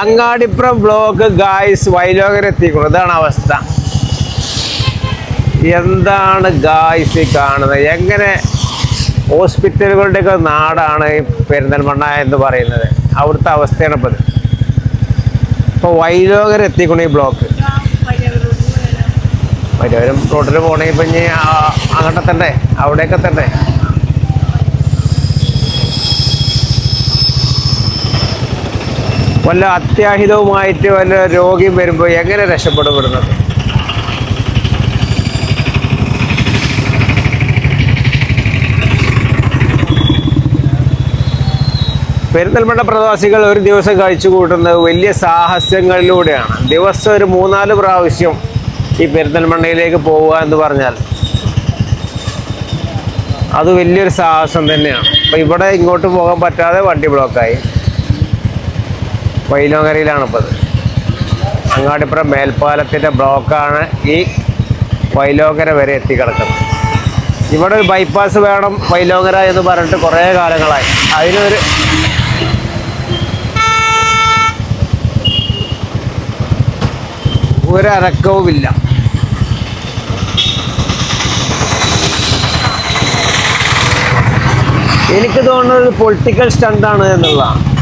Angadipuram block guys വൈലോകരെ എത്തിക്കുന്നു ഇതാണ് അവസ്ഥ. എന്താണ് ഗായ്സ് കാണുന്നത്? എങ്ങനെ ഹോസ്പിറ്റലുകളുടെയൊക്കെ നാടാണ് പെരിന്തൽമണ്ണ എന്ന് പറയുന്നത്? അവിടുത്തെ അവസ്ഥയാണ് ഇപ്പോൾ ഇപ്പോൾ വൈലോകര എത്തിക്കണം ഈ ബ്ലോക്ക് വൈലോകരം റോഡിൽ പോകണമെങ്കിൽ ഇപ്പം ഇനി അവിടെയൊക്കെ അങ്ങോട്ട് വല്ല അത്യാഹിതവുമായിട്ട് വല്ല രോഗിയും വരുമ്പോൾ എങ്ങനെ രക്ഷപ്പെടും പെരുന്തൽമണ്ണ പെരിന്തൽമണ്ണ പ്രവാസികൾ ഒരു ദിവസം കഴിച്ചു കൂട്ടുന്നത് വലിയ സാഹസ്യങ്ങളിലൂടെയാണ്. ദിവസം ഒരു മൂന്നാൽ പ്രാവശ്യം ഈ പെരിന്തൽമണ്ണയിലേക്ക് പോവുക എന്ന് പറഞ്ഞാൽ അത് വലിയൊരു സാഹസം തന്നെയാണ്. അപ്പോൾ ഇവിടെ ഇങ്ങോട്ട് പോകാൻ പറ്റാതെ വണ്ടി ബ്ലോക്കായി വൈലോങ്ങരയിലാണ് ഇപ്പോൾ അങ്ങാടിപ്പുറം മേൽപ്പാലത്തിന്റെ ബ്ലോക്കാണ് ഈ വൈലോങ്ങര വരെ എത്തിക്കിടക്കുന്നത്. ഇവിടെ ഒരു ബൈപ്പാസ് വേണം വൈലോങ്ങര എന്ന് പറഞ്ഞിട്ട് കുറേ കാലങ്ങളായി. അതിനൊരു ഒരക്കവുമില്ല എനിക്ക് തോന്നുന്നത് പൊളിറ്റിക്കൽ സ്റ്റണ്ടാണ് എന്നുള്ളതാണ്.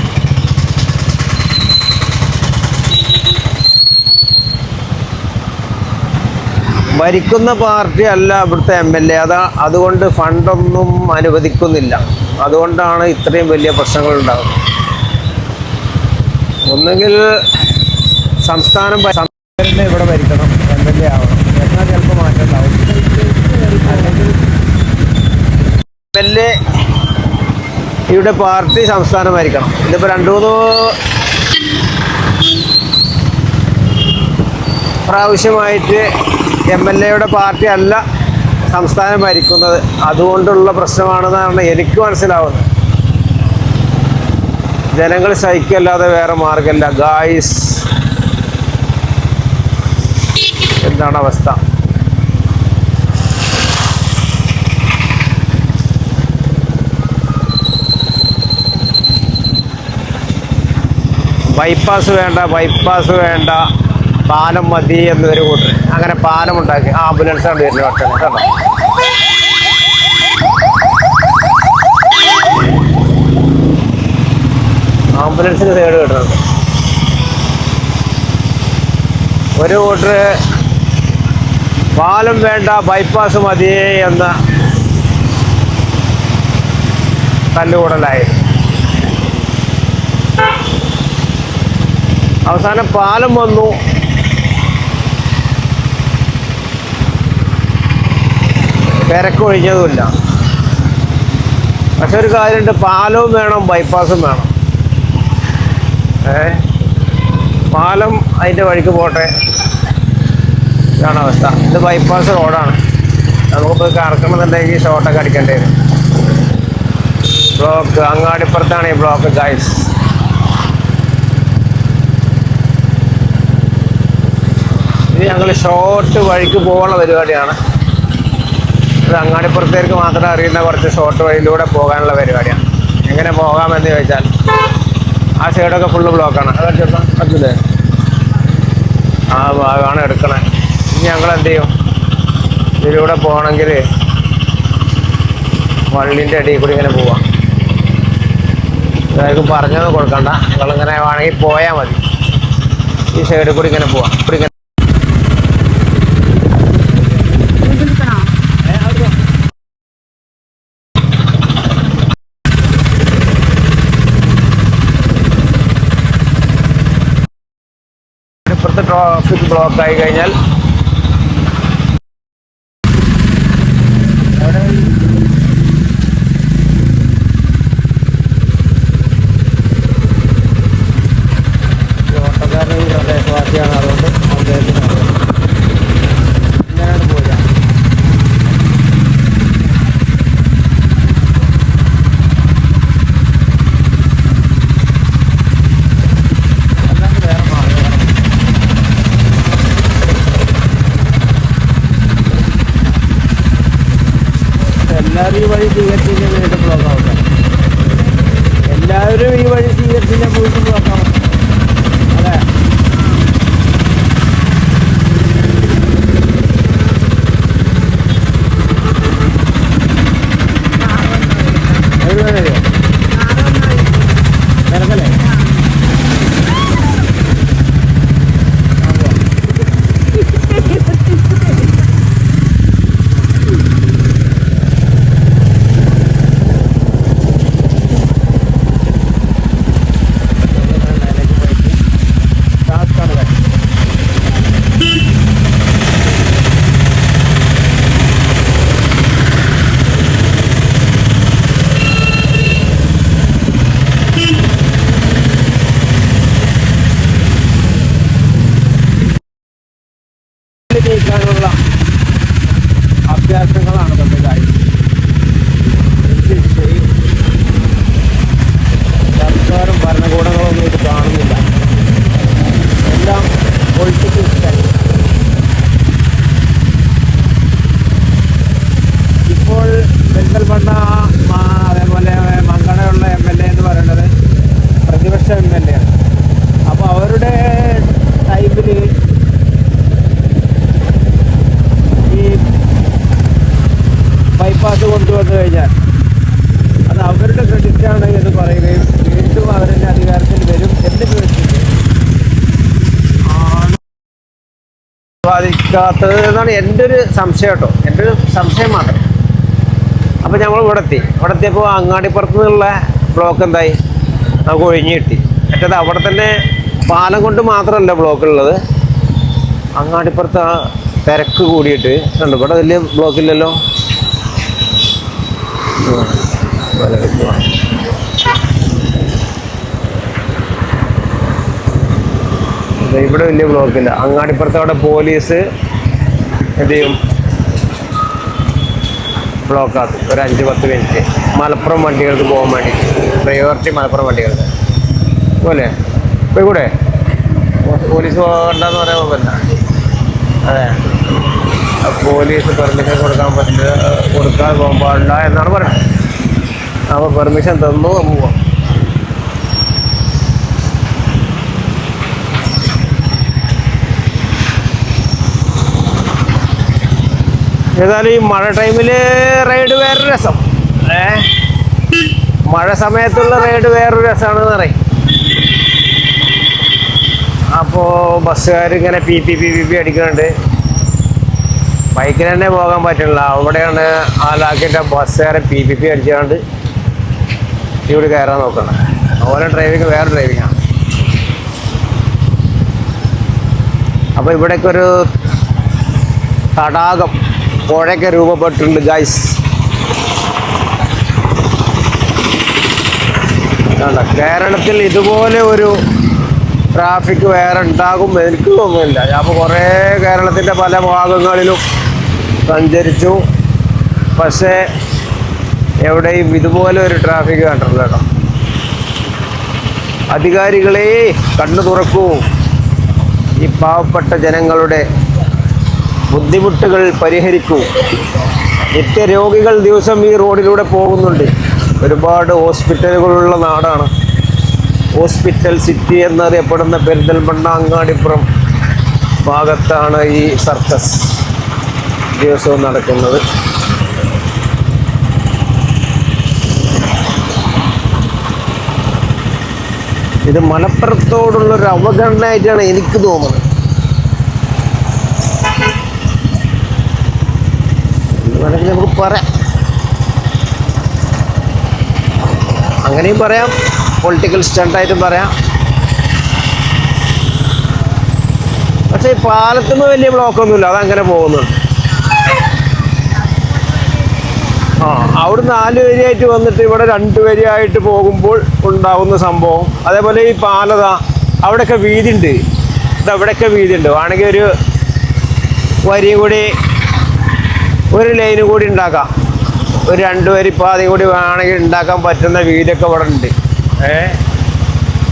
ഭരിക്കുന്ന പാർട്ടി അല്ല ഇവിടുത്തെ എം എൽ എ അതാ അതുകൊണ്ട് ഫണ്ടൊന്നും അനുവദിക്കുന്നില്ല. അതുകൊണ്ടാണ് ഇത്രയും വലിയ പ്രശ്നങ്ങൾ ഉണ്ടാകുന്നത്. ഒന്നുകിൽ സംസ്ഥാനം ഇവിടെ ഭരിക്കണം. എം എൽ എ ആവണം. എന്നാൽ ചിലപ്പോൾ മാറ്റം ഉണ്ടാവും. എം എൽ എ ഇവിടെ പാർട്ടി സംസ്ഥാനം ഭരിക്കണം. ഇതിപ്പോൾ രണ്ടു മൂന്ന് പ്രാവശ്യമായിട്ട് എം എൽ എയുടെ പാർട്ടി അല്ല സംസ്ഥാനം ഭരിക്കുന്നത്. അതുകൊണ്ടുള്ള പ്രശ്നമാണെന്നാണ് എനിക്ക് മനസ്സിലാവുന്നത് ജനങ്ങൾ സഹിക്കല്ലാതെ വേറെ മാർഗമില്ല. ഗായ്സ് എന്താണ് അവസ്ഥ? ബൈപ്പാസ് വേണ്ട ബൈപ്പാസ് വേണ്ട. പാലം മതി എന്നൊരു കൂട്ടർ. അങ്ങനെ പാലം ഉണ്ടാക്കി. ആംബുലൻസ് ആണ് വരുന്നത് ഒറ്റ കേട്ടോ ആംബുലൻസിന് സൈഡ് കിട്ടുന്നുണ്ട് ഒരു കൂട്ടർ പാലം വേണ്ട ബൈപ്പാസ് മതി എന്ന തല്ലുകൂടലായിരുന്നു. അവസാനം പാലം വന്നു. തിരക്കൊഴിഞ്ഞതുമില്ല പക്ഷെ ഒരു കാര്യമുണ്ട് പാലവും വേണം ബൈപ്പാസും വേണം. ഏ? പാലം അതിന്റെ വഴിക്ക് പോട്ടെ. ഇതാണ് അവസ്ഥ. ഇത് ബൈപ്പാസ് റോഡാണ് നമുക്കിപ്പോൾ കറക്കണമെന്നുണ്ടെങ്കിൽ ഷോട്ടൊക്കെ അടിക്കേണ്ടി വരും. ബ്ലോക്ക് അങ്ങാടിപ്പുറത്താണ് ഈ ബ്ലോക്ക് ഗൈസ് ഇനി ഞങ്ങൾ ഷോർട്ട് വഴിക്ക് പോകാനുള്ള പരിപാടിയാണ്. ഇത് അങ്ങാടിപ്പുറത്തേക്ക് മാത്രം അറിയുന്ന കുറച്ച് ഷോർട്ട് വഴിയിലൂടെ പോകാനുള്ള പരിപാടിയാണ്. എങ്ങനെ പോകാമെന്ന് ചോദിച്ചാൽ ആ സൈഡൊക്കെ ഫുള്ള് ബ്ലോക്കാണ് അതെ ആ ഭാഗമാണ് എടുക്കണേ. ഇനി ഞങ്ങൾ എന്ത് ചെയ്യും? ഇതിലൂടെ പോകണമെങ്കിൽ വള്ളിന്റെ അടിയിൽ കൂടി ഇങ്ങനെ പോവാം. ഇതായിരിക്കും പറഞ്ഞത് കൊടുക്കണ്ട. നിങ്ങളിങ്ങനെ വേണമെങ്കിൽ പോയാൽ മതി. ഈ സൈഡിൽ കൂടി ഇങ്ങനെ പോവാം. ഇവിടെ ഇങ്ങനെ ഇപ്പുറത്തെ ട്രാഫിക് ബ്ലോക്ക് ആയി കഴിഞ്ഞാൽ ഈ ഓട്ടോക്കാരൻ ഈ പ്രദേശവാസിയാണ് അതുകൊണ്ട് അദ്ദേഹത്തിന് അറിയാം. ഇങ്ങനെയാണ് പോവുക അല്ലാണ്ട് വേറെ മാർഗം എല്ലാവരും ഈ വഴി സ്വീകരിച്ചില്ല വീണ്ടും ബ്ലോക്ക് എല്ലാവരും ഈ വഴി സ്വീകരിച്ചില്ല പോയിട്ട് ബ്ലോക്ക് വികാസങ്ങളാണ് നമ്മുടെ കാര്യം. ചെയ്യും? സർക്കാരും ഭരണകൂടങ്ങളൊന്നും ഇത് കാണുന്നില്ല. എല്ലാം പൊളിറ്റിക്കൽ സ്റ്റൈൽ ഇപ്പോൾ പെരിന്തൽമണ്ണ അതേപോലെ മങ്കടയുള്ള എം എൽ എ എന്ന് പറയുന്നത് പ്രതിപക്ഷ എം എൽ എ ആണ്. അപ്പോൾ അവരുടെ ടൈമിൽ ഈ ബൈപ്പാസ് കൊണ്ടുവന്നു കഴിഞ്ഞാൽ അത് അവരുടെ ക്രെഡിറ്റാണ് എന്ന് പറയുകയും വീണ്ടും അവരുടെ അധികാരത്തിൽ വരും എന്ന് ചോദിച്ചിട്ട് ആണ് ബാധിക്കാത്തത് എന്നാണ് എന്റെ ഒരു സംശയം കേട്ടോ. എന്റെ ഒരു സംശയം മാത്രം. അപ്പോൾ ഞങ്ങൾ ഇവിടെ എത്തി ഇവിടെ എത്തിയപ്പോൾ അങ്ങാടിപ്പുറത്ത് നിന്നുള്ള ബ്ലോക്ക് എന്തായി? നമുക്ക് ഒഴിഞ്ഞു കിട്ടി. മറ്റേത് അവിടെ തന്നെ പാലം കൊണ്ട് മാത്രമല്ല ബ്ലോക്ക് ഉള്ളത്. അങ്ങാടിപ്പുറത്ത് ആ തിരക്ക് കൂടിയിട്ട് കണ്ടു. ഇവിടെ വലിയ ബ്ലോക്ക് ഇവിടെ വലിയ ബ്ലോക്ക് ഇല്ല. അങ്ങാടിപ്പുറത്ത് അവിടെ പോലീസ് എന്ത് ചെയ്യും? ബ്ലോക്ക് ആക്കും. ഒരു അഞ്ച് പത്ത് മിനിറ്റ് മലപ്പുറം വണ്ടികൾക്ക് പോകാൻ വേണ്ടി പ്രയോറിറ്റി മലപ്പുറം വണ്ടികൾക്ക്. പോലെ പോയി കൂടെ പോലീസ് പോകണ്ടെന്ന് പറയാൻ പറ്റില്ല അതെ. പോലീസ് പെർമിഷൻ കൊടുക്കാൻ പറ്റില്ല. കൊടുക്കാൻ പോകാൻ പാടില്ല എന്നാണ് പറയുന്നത്. അപ്പോൾ പെർമിഷൻ തന്നു പോവാം. ഏതായാലും ഈ മഴ ടൈമിൽ റൈഡ് വേറൊരു രസം. ഏ? മഴ സമയത്തുള്ള റൈഡ് വേറൊരു രസമാണെന്ന് പറയും. അപ്പോൾ ബസ്സുകാർ ഇങ്ങനെ പി പി പി പി പി അടിക്കുന്നുണ്ട്. ബൈക്കിൽ തന്നെ പോകാൻ പറ്റില്ല. അവിടെയാണ് ആ ലാക്കിന്റെ ബസ്സുകാരെ പി പി പി അടിച്ചുകൊണ്ട് ഇവിടെ കയറാൻ നോക്കണം. അതുപോലെ ഡ്രൈവിങ് വേറെ ഡ്രൈവിങ്ങാണ് അപ്പോൾ ഇവിടേക്കൊരു തടാകം. പുഴയൊക്കെ രൂപപ്പെട്ടിട്ടുണ്ട് ഗൈസ് കേരളത്തിൽ ഇതുപോലെ ഒരു ട്രാഫിക് വേറെ ഉണ്ടാകും എനിക്ക് തോന്നുന്നില്ല. ഞാൻ കുറേ കേരളത്തിന്റെ പല ഭാഗങ്ങളിലും സഞ്ചരിച്ചു. പക്ഷേ എവിടെയും ഇതുപോലെ ഒരു ട്രാഫിക് കണ്ടിട്ടില്ല കേട്ടോ. അധികാരികളെ കണ്ണു തുറക്കൂ. ഈ പാവപ്പെട്ട ജനങ്ങളുടെ ബുദ്ധിമുട്ടുകൾ പരിഹരിക്കൂ. നിത്യരോഗികൾ ദിവസം ഈ റോഡിലൂടെ പോകുന്നുണ്ട്. ഒരുപാട് ഹോസ്പിറ്റലുകളുള്ള നാടാണ്. ഹോസ്പിറ്റൽ സിറ്റി എന്നറിയപ്പെടുന്ന പെരിന്തൽമണ്ണ അങ്ങാടിപ്പുറം ഭാഗത്താണ് ഈ സർക്കസ് ദിവസവും നടക്കുന്നത്. ഇത് മലപ്പുറത്തോടുള്ളൊരു അവഗണനയായിട്ടാണ് എനിക്ക് തോന്നുന്നത്. വേണമെങ്കിൽ നമുക്ക് പറയാം. അങ്ങനെയും പറയാം. പൊളിറ്റിക്കൽ സ്റ്റണ്ടായിട്ടും പറയാം. പക്ഷേ ഈ പാലത്തുനിന്ന് വലിയ ബ്ലോക്കൊന്നുമില്ല അതങ്ങനെ പോകുന്നുണ്ട് ആ അവിടെ നാല് വരിയായിട്ട് വന്നിട്ട് ഇവിടെ രണ്ട് വരിയായിട്ട് പോകുമ്പോൾ ഉണ്ടാകുന്ന സംഭവം. അതേപോലെ ഈ പാലത അവിടെയൊക്കെ വീതിയുണ്ട്. ഇതവിടെയൊക്കെ വീതിയുണ്ട്. വേണമെങ്കിൽ ഒരു വരിയും കൂടി ഒരു ലൈന് കൂടി ഉണ്ടാക്കാം. ഒരു രണ്ട് വരി പാതി കൂടി വേണമെങ്കിൽ ഉണ്ടാക്കാൻ പറ്റുന്ന വീടൊക്കെ ഇവിടെ ഉണ്ട്. ഏ?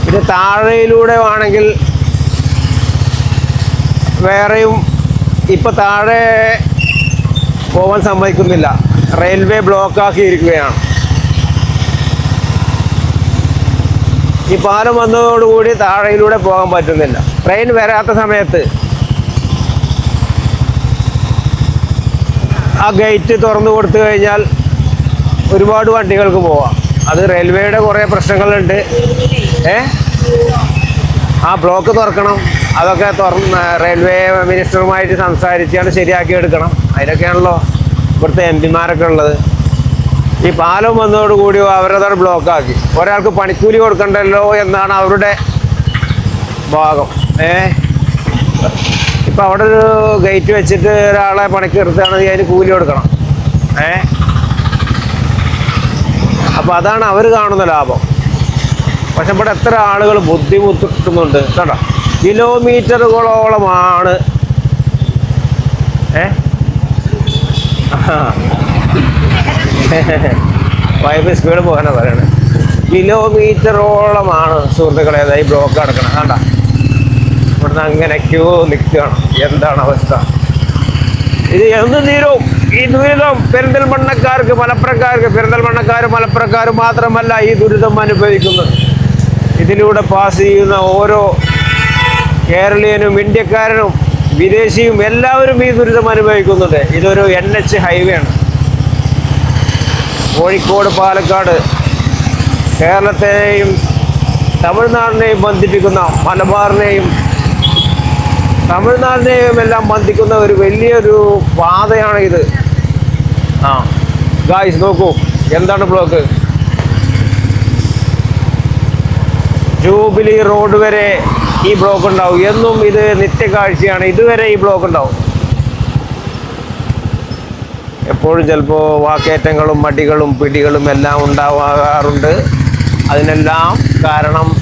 പിന്നെ താഴെയിലൂടെ വേണമെങ്കിൽ വേറെയും ഇപ്പം താഴെ പോകാൻ സമ്മതിക്കുന്നില്ല. റെയിൽവേ ബ്ലോക്ക് ആക്കിയിരിക്കുകയാണ് ഈ പാലം വന്നതോടുകൂടി താഴെയിലൂടെ പോകാൻ പറ്റുന്നില്ല. ട്രെയിൻ വരാത്ത സമയത്ത് ആ ഗേറ്റ് തുറന്നു കൊടുത്തു കഴിഞ്ഞാൽ ഒരുപാട് വണ്ടികൾക്ക് പോവാം. അത് റെയിൽവേയുടെ കുറേ പ്രശ്നങ്ങളുണ്ട്. ഏ? ആ ബ്ലോക്ക് തുറക്കണം. അതൊക്കെ തുറന്ന് റെയിൽവേ മിനിസ്റ്ററുമായിട്ട് സംസാരിച്ചാണ് ശരിയാക്കി എടുക്കണം. അതിനൊക്കെയാണല്ലോ ഇവിടുത്തെ എം പിമാരൊക്കെ ഉള്ളത്. ഈ പാലം വന്നതോടുകൂടി അവരത് ബ്ലോക്കാക്കി ഒരാൾക്ക് പണിക്കൂലി കൊടുക്കണ്ടല്ലോ എന്നാണ് അവരുടെ ഭാഗം. ഏ? ഇപ്പം അവിടെ ഒരു ഗേറ്റ് വെച്ചിട്ട് ഒരാളെ പണിക്ക് നിർത്തുകയാണെങ്കിൽ അതിന് കൂലി കൊടുക്കണം. ഏ? അപ്പം അതാണ് അവർ കാണുന്ന ലാഭം. പക്ഷെ ഇവിടെ എത്ര ആളുകൾ ബുദ്ധിമുട്ടുന്നുണ്ട്. കേട്ടോ കിലോമീറ്ററുകളോളമാണ്. ഏ? വൈബ് സ്പീഡ് പോകാനാണ് പറയണത് കിലോമീറ്ററോളമാണ് സുഹൃത്തുക്കളെ അതായത് ബ്ലോക്ക് അടക്കണം. കണ്ട? ഇവിടുന്ന് അങ്ങനെ ക്യൂ നിൽക്കുകയാണ്. എന്താണ് അവസ്ഥ? ഇത് എന്ന് തീരും ഈ ദുരിതം പെരിന്തൽമണ്ണക്കാർക്ക് മലപ്പുറക്കാർക്ക് പെരിന്തൽമണ്ണക്കാർ മലപ്പുറക്കാർ മാത്രമല്ല ഈ ദുരിതം അനുഭവിക്കുന്നത്. ഇതിലൂടെ പാസ് ചെയ്യുന്ന ഓരോ കേരളീയനും ഇന്ത്യക്കാരനും വിദേശിയും എല്ലാവരും ഈ ദുരിതം അനുഭവിക്കുന്നുണ്ട്. ഇതൊരു എൻ എച്ച് ഹൈവേ ആണ്. കോഴിക്കോട് പാലക്കാട് കേരളത്തെയും തമിഴ്നാടിനെയും ബന്ധിപ്പിക്കുന്ന മലബാറിനെയും തമിഴ്നാടിനെയും എല്ലാം ബന്ധിക്കുന്ന ഒരു വലിയൊരു പാതയാണ് ഇത്. ആ. ഗായ്സ് നോക്കൂ. എന്താണ് ബ്ലോക്ക് ജൂബിലി റോഡ് വരെ ഈ ബ്ലോക്ക് ഉണ്ടാവും. എന്നും ഇത് നിത്യകാഴ്ചയാണ്. ഇതുവരെ ഈ ബ്ലോക്ക് ഉണ്ടാവും. എപ്പോഴും ചിലപ്പോൾ വാക്കേറ്റങ്ങളും മടികളും പിടികളും എല്ലാം ഉണ്ടാവാറുണ്ട്. അതിനെല്ലാം കാരണം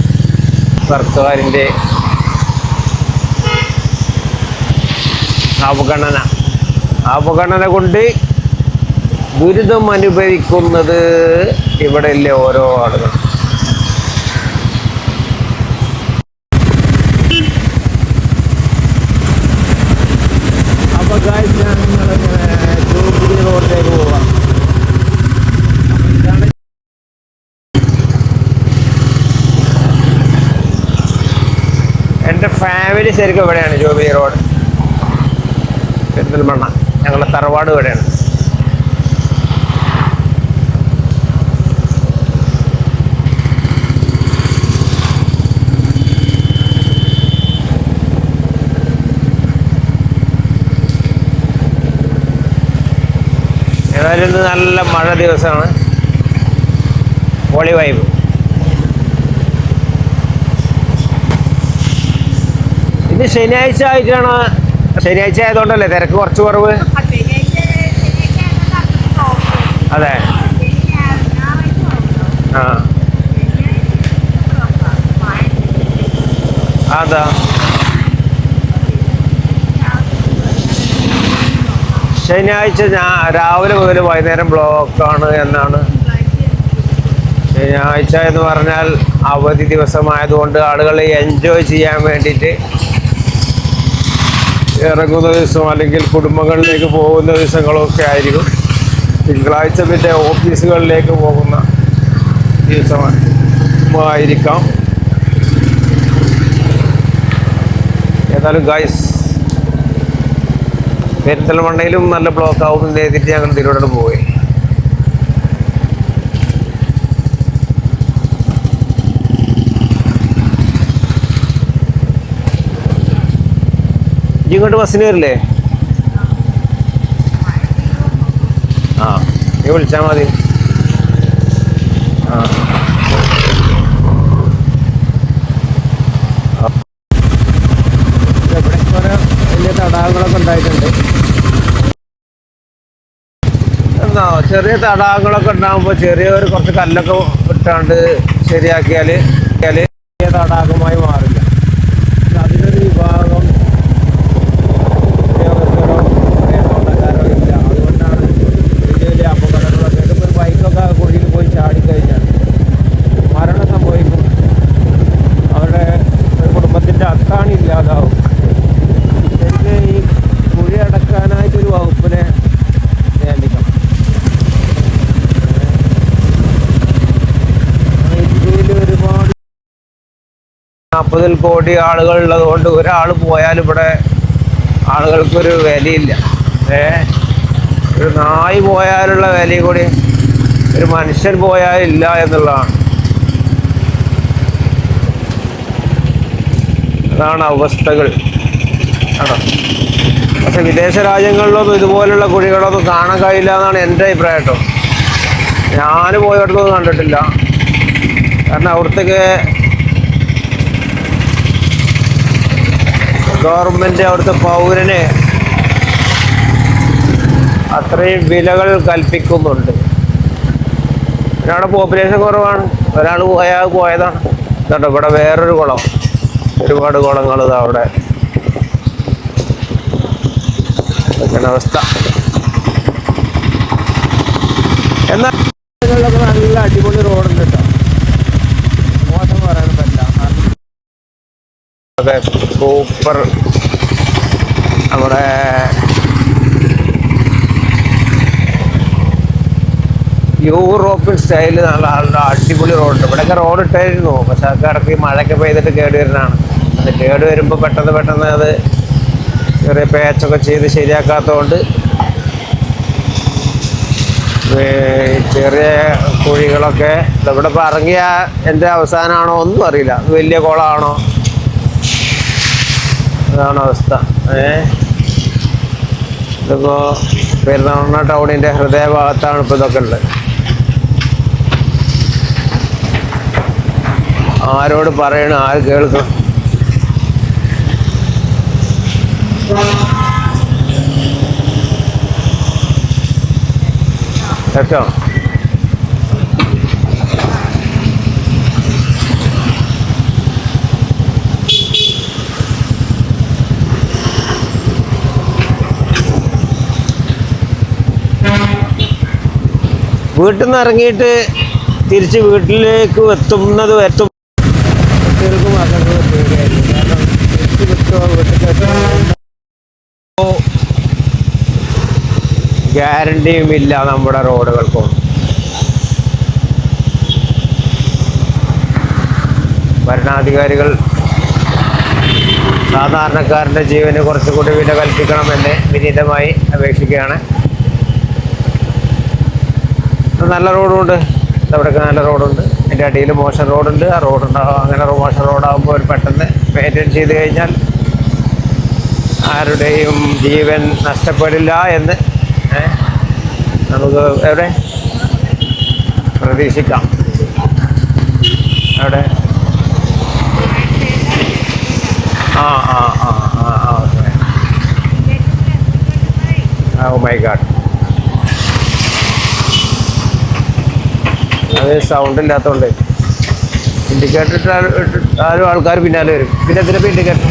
സർക്കാരിന്റെ അവഗണന. അവഗണന കൊണ്ട് ദുരിതം അനുഭവിക്കുന്നത് ഇവിടെയല്ലേ ഓരോ ആളുകൾ. അപ്പോൾ എന്റെ ഫാമിലി ശരിക്കും ഇവിടെയാണ് ജോബി റോഡ്. പെരിന്തൽമണ്ണ ഞങ്ങളുടെ തറവാട് വരെയാണ് ഏതായാലും ഇന്ന് നല്ല മഴ ദിവസമാണ്. ഹോളി വൈബ് ഇത് ശനിയാഴ്ച ആയിട്ടാണ് ശനിയാഴ്ച ആയതുകൊണ്ടല്ലേ തിരക്ക് കുറച്ച് കുറവ്? അതെ. ആ. അതാ. ശനിയാഴ്ച ഞാൻ രാവിലെ മുതൽ വൈകുന്നേരം ആണ് എന്നാണ്. ശനിയാഴ്ച എന്ന് പറഞ്ഞാൽ അവധി ദിവസമായതുകൊണ്ട് ആളുകൾ എൻജോയ് ചെയ്യാൻ വേണ്ടിയിട്ട് ഇറങ്ങുന്ന ദിവസം അല്ലെങ്കിൽ കുടുംബങ്ങളിലേക്ക് പോകുന്ന ദിവസങ്ങളൊക്കെ ആയിരിക്കും. തിങ്കളാഴ്ച പിന്നെ ഓഫീസുകളിലേക്ക് പോകുന്ന ദിവസമായിരിക്കാം ഏതായാലും ഗായ്സ് പെരിന്തൽമണ്ണയിലും നല്ല ബ്ലോക്ക് ആവും എഴുതിയിട്ട് ഞങ്ങൾ തിരുവനന്തപുരം പോയി. ഇങ്ങോട്ട് ബസ്സിന് വരില്ലേ? ആ നീ വിളിച്ചാൽ മതി. ആ. വലിയ തടാകങ്ങളൊക്കെ ഉണ്ടായിട്ടുണ്ട്. എന്താ ചെറിയ തടാകങ്ങളൊക്കെ ഉണ്ടാകുമ്പോൾ ചെറിയൊരു കുറച്ച് കല്ലൊക്കെ ഇട്ടാണ്ട് ശരിയാക്കിയാൽ ചെറിയ തടാകമായി മാറില്ല പക്ഷെ അതിനൊരു വിഭാഗം ഉദ്യോഗസ്ഥരോ ചെറിയ തോട്ടക്കാരോ ഇല്ല അതുകൊണ്ടാണ് വലിയ വലിയ അപകടങ്ങളൊക്കെ ഇതിപ്പോൾ ഒരു ബൈക്കൊക്കെ കുഴിയിൽ പോയി ചാടിക്കഴിഞ്ഞാൽ മരണം സംഭവിക്കും അവരുടെ ഒരു കുടുംബത്തിന്റെ അത്താണി ഇല്ലാതാവും ശരിക്കും ഈ കുഴി അടക്കാനായിട്ടൊരു വകുപ്പിനെ നിയമിക്കണം ഇന്ത്യയിൽ ഒരുപാട് നാൽപ്പതിൽ കോടി ആളുകൾ ഉള്ളത് കൊണ്ട് ഒരാൾ പോയാൽ ഇവിടെ ആളുകൾക്കൊരു വിലയില്ല. ഏ? ഒരു നായ് പോയാലുള്ള വിലയും കൂടി ഒരു മനുഷ്യൻ പോയാലില്ല എന്നുള്ളതാണ്. അതാണ് അവസ്ഥകൾ. ആണോ? പക്ഷെ വിദേശ രാജ്യങ്ങളിലൊന്നും ഇതുപോലുള്ള കുഴികളൊന്നും കാണാൻ കഴിയില്ല എന്നാണ് എന്റെ അഭിപ്രായം കേട്ടോ. ഞാൻ പോയിടത്തൊന്നും കണ്ടിട്ടില്ല. കാരണം അവിടുത്തേക്ക് ഗവൺമെന്റ് അവിടുത്തെ പൗരന് അത്രയും വിലകൾ കൽപ്പിക്കുന്നുണ്ട്. ഒരാളുടെ പോപ്പുലേഷൻ കുറവാണ് ഒരാൾ പോയാൽ പോയതാണ്. കേട്ടോ ഇവിടെ വേറൊരു കുളം. ഒരുപാട് കുളങ്ങൾ ഇതാ അവിടെ. അവസ്ഥ. എന്നാൽ നല്ല അടിപൊളി റോഡുണ്ട് കേട്ടോ. മോശം പറയാൻ പറ്റില്ല. സൂപ്പർ. നമ്മുടെ യൂറോപ്യൻ സ്റ്റൈലിൽ നല്ല ആളുടെ അടിപൊളി റോഡുണ്ട്. ഇവിടെയൊക്കെ റോഡ് ഇട്ടായിരുന്നു. പക്ഷെ അതൊക്കെ ഇടയ്ക്ക് മഴയൊക്കെ പെയ്തിട്ട് കേട് വരുന്നതാണ്. അത് കേട് വരുമ്പോൾ പെട്ടെന്ന് പെട്ടെന്ന് അത് ചെറിയ പേച്ചൊക്കെ ചെയ്ത് ശരിയാക്കാത്തതുകൊണ്ട് ചെറിയ കുഴികളൊക്കെ ഇവിടെ ഇപ്പോൾ ഇറങ്ങിയ എന്റെ അവസാനമാണോ ഒന്നും അറിയില്ല. വലിയ കുളമാണോ? അതാണ് അവസ്ഥ. ഏ? ഇതിപ്പോ പെരുന്ന ടൗണിന്റെ ഹൃദയഭാഗത്താണ് ഇപ്പൊ ഇതൊക്കെ ഉള്ളത്. ആരോട് പറയണ ആര് കേൾക്കണം കേട്ടോ? വീട്ടിൽ നിന്ന് ഇറങ്ങിയിട്ട് തിരിച്ച് വീട്ടിലേക്ക് എത്തുന്നത് എത്തും കുട്ടികൾക്കും പേടിയായിരുന്നു കാരണം ഗ്യാരണ്ടിയും ഇല്ല നമ്മുടെ റോഡുകൾക്കും. ഭരണാധികാരികൾ സാധാരണക്കാരന്റെ ജീവന് കുറച്ചുകൂടി വില കൽപ്പിക്കണമെന്ന് വിനീതമായി അപേക്ഷിക്കുകയാണ്. നല്ല റോഡുണ്ട് അവിടെയൊക്കെ നല്ല റോഡുണ്ട്. അതിന്റെ അടിയിൽ മോശം റോഡുണ്ട്. ആ റോഡുണ്ടാകും അങ്ങനെ മോശം റോഡാകുമ്പോൾ ഒരു പെട്ടെന്ന് മെയിന്റെയിൻ ചെയ്ത് കഴിഞ്ഞാൽ ആരുടെയും ജീവൻ നഷ്ടപ്പെടില്ല എന്ന് നമുക്ക് എവിടെ? പ്രതീക്ഷിക്കാം. അവിടെ ആ ആ ആ ആ ഓ മൈ ഗാഡ് അത് സൗണ്ട് ഇല്ലാത്തതുകൊണ്ട് ഇൻഡിക്കേറ്റർ ഇട്ട് ആരും ആൾക്കാർ പിന്നാലെ വരും. പിന്നെ എന്തിനാ ഇൻഡിക്കേറ്റർ